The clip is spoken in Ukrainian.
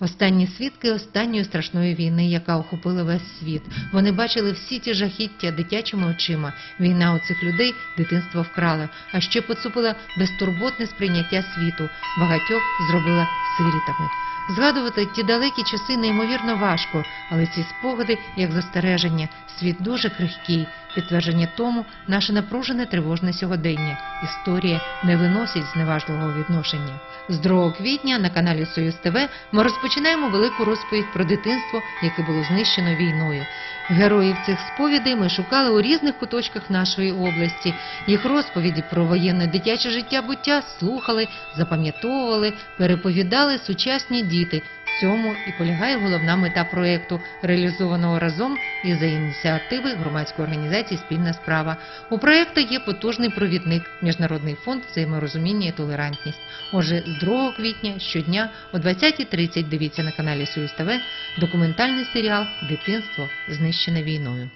Останні свідки останньої страшної війни, яка охопила весь світ. Вони бачили всі ті жахіття дитячими очима. Війна у цих людей дитинство вкрала, а ще поцупила безтурботне сприйняття світу. Багатьох зробила сирітами. Згадувати ті далекі часи неймовірно важко, але ці спогади як застереження. Світ дуже крихкий. Підтвердження тому наше напружене тривожне сьогодення. Історія не виносить зневажливого відношення. З 2 квітня на каналі Союз ТВ ми розпочинаємо велику розповідь про дитинство, яке було знищено війною. Героїв цих сповідей ми шукали у різних куточках нашої області. Їх розповіді про воєнне дитяче життя буття слухали, запам'ятовували, переповідали сучасні діти. Цьому і полягає головна мета проекту, реалізованого разом із за ініціативи громадської організації Спільна справа. У проекту є потужний провідник Міжнародний фонд взаєморозуміння і толерантність. Отже, з 2 квітня щодня о 20.30 дивіться на каналі Союз ТВ документальний серіал Дитинство знищене війною.